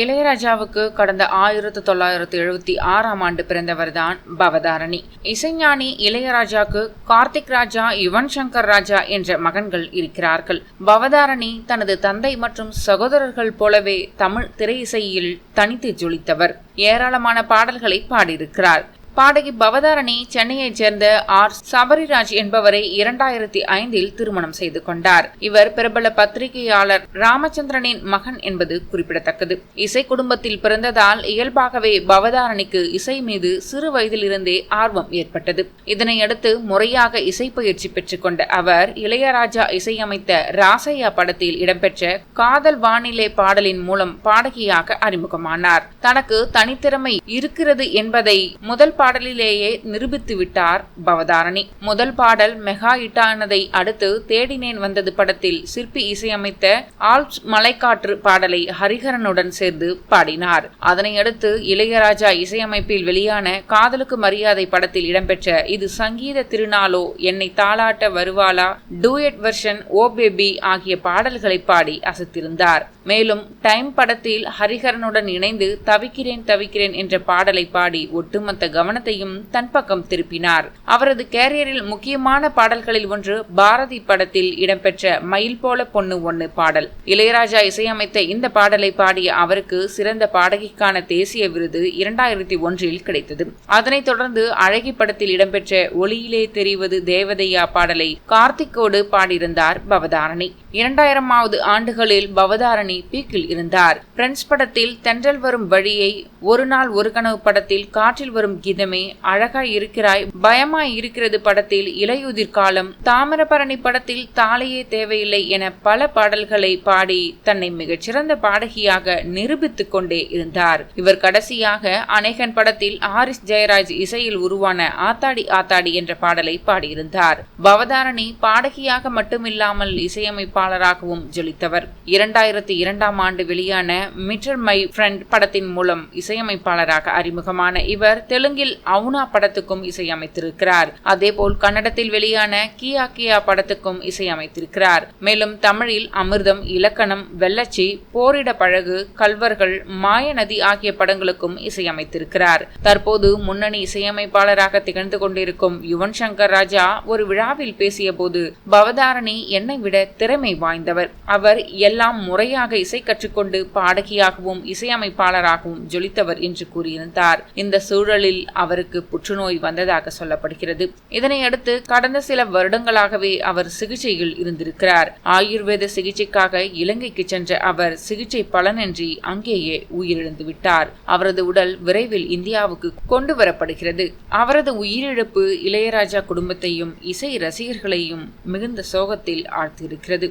இளையராஜாவுக்கு கடந்த ஆயிரத்து தொள்ளாயிரத்து எழுபத்தி ஆறாம் ஆண்டு பிறந்தவர்தான் பவதாரணி. இசைஞானி இளையராஜாக்கு கார்த்திக் ராஜா யுவன் சங்கர் ராஜா என்ற மகன்கள் இருக்கிறார்கள். பவதாரணி தனது தந்தை மற்றும் சகோதரர்கள் போலவே தமிழ் திரை இசையில் தனித்து ஜொலித்தவர். ஏராளமான பாடல்களை பாடியிருக்கிறார். பாடகி பவதாரணி சென்னையைச் சேர்ந்த ஆர். சபரிராஜ் என்பவரை இரண்டாயிரத்தி ஐந்தில் திருமணம் செய்து கொண்டார். இவர் பிரபல பத்திரிகையாளர் ராமச்சந்திரனின் மகன் என்பது குறிப்பிடத்தக்கது. இசை குடும்பத்தில் பிறந்ததால் இயல்பாகவே பவதாரணிக்கு இசை மீது சிறு வயதிலிருந்தே ஆர்வம் ஏற்பட்டது. இதனையடுத்து முறையாக இசை பயிற்சி பெற்றுக்கொண்ட அவர் இளையராஜா இசையமைத்த ராசையா படத்தில் இடம்பெற்ற காதல் வானிலை பாடலின் மூலம் பாடகியாக அறிமுகமானார். தனக்கு தனித்திறமை இருக்கிறது என்பதை முதல் பாடலிலேயே நிரூபித்து விட்டார் பவதாரணி. முதல் பாடல் மெகா இட்டானதை அடுத்து தேடினேன் வந்தது படத்தில் சிற்பி இசையமைத்த ஆல்ப்ஸ் மலைக்காற்று பாடலை ஹரிஹரனுடன் சேர்ந்து பாடினார். அதனை அடுத்து இளையராஜா இசையமைப்பில் வெளியான காதலுக்கு மரியாதை படத்தில் இடம்பெற்ற இது சங்கீத திருநாளோ என்னை தாளாட்ட வருவாளா டூயட் வெர்ஷன் ஓ பேபி ஆகிய பாடல்களை பாடி அசத்திருந்தார். மேலும் டைம் படத்தில் ஹரிஹரனுடன் இணைந்து தவிக்கிறேன் தவிக்கிறேன் என்ற பாடலை பாடி ஒட்டுமொத்த கவனத்தையும் தன் பக்கம் திருப்பினார். அவரது கேரியரில் முக்கியமான பாடல்களில் ஒன்று பாரதி படத்தில் இடம்பெற்ற மயில் போல பொண்ணு ஒன்னு பாடல். இளையராஜா இசையமைத்த இந்த பாடலை பாடிய அவருக்கு சிறந்த பாடகிக்கான தேசிய விருது இரண்டாயிரத்தி ஒன்றில் கிடைத்தது. அதனைத் தொடர்ந்து அழகி படத்தில் இடம்பெற்ற ஒளியிலே தெரிவது தேவதையா பாடலை கார்த்திக்கோடு பாடியிருந்தார் பவதாரணி. இரண்டாயிரமாவது ஆண்டுகளில் பவதாரணி பீக்கில் இருந்தார். பிரெண்ட்ஸ் படத்தில் தென்றல் வரும் வழியை ஒரு நாள் ஒரு கனவு படத்தில் காற்றில் வரும் கீதமே அழகாய் இருக்கிறாய் பயமாய் இருக்கிறது படத்தில் இலையுதிர் காலம் தாமிரபரணி படத்தில் தாளையே தேவையில்லை என பல பாடல்களை பாடி தன்னை மிகச்சிறந்த பாடகியாக நிரூபித்துக் கொண்டே இருந்தார். இவர் கடைசியாக அநேகன் படத்தில் ஆரிஸ் ஜெயராஜ் இசையில் உருவான ஆத்தாடி ஆத்தாடி என்ற பாடலை பாடியிருந்தார். பவதாரணி பாடகியாக மட்டுமில்லாமல் இசையமைப்பாளராகவும் ஜொலித்தவர். இரண்டாயிரத்தி இரண்டாம் ஆண்டு வெளியான மிட்டர் மை ஃப்ரெண்ட் படத்தின் மூலம் இசையமைப்பாளராக அறிமுகமான இவர் தெலுங்கில் அவுனா படத்துக்கும் இசையமைத்திருக்கிறார். அதேபோல் கன்னடத்தில் வெளியான கியா கியா படத்துக்கும் இசையமைத்திருக்கிறார். மேலும் தமிழில் அமிர்தம் இலக்கணம் வெள்ளச்சி போரிட பழகு கல்வர்கள் மாயநதி ஆகிய படங்களுக்கும் இசையமைத்திருக்கிறார். தற்போது முன்னணி இசையமைப்பாளராக திகழ்ந்து கொண்டிருக்கும் யுவன் சங்கர் ராஜா ஒரு விழாவில் பேசிய போது பவதாரணி என்னை விட திறமை வாய்ந்தவர். அவர் எல்லாம் முறையாக இசை கற்றுக்கொண்டு பாடகியாகவும் இசையமைப்பாளராகவும் ஜொலித்தவர் என்று கூறியிருந்தார். இந்த சூழலில் அவருக்கு புற்றுநோய் வந்ததாக சொல்லப்படுகிறது. இதனையடுத்து கடந்த சில வருடங்களாகவே அவர் சிகிச்சையில் இருந்திருக்கிறார். ஆயுர்வேத சிகிச்சைக்காக இலங்கைக்கு சென்ற அவர் சிகிச்சை பலனின்றி அங்கேயே உயிரிழந்து விட்டார் அவரது உடல் விரைவில் இந்தியாவுக்கு கொண்டு வரப்படுகிறது. அவரது உயிரிழப்பு இளையராஜா குடும்பத்தையும் இசை ரசிகர்களையும் மிகுந்த சோகத்தில் ஆழ்த்தியிருக்கிறது.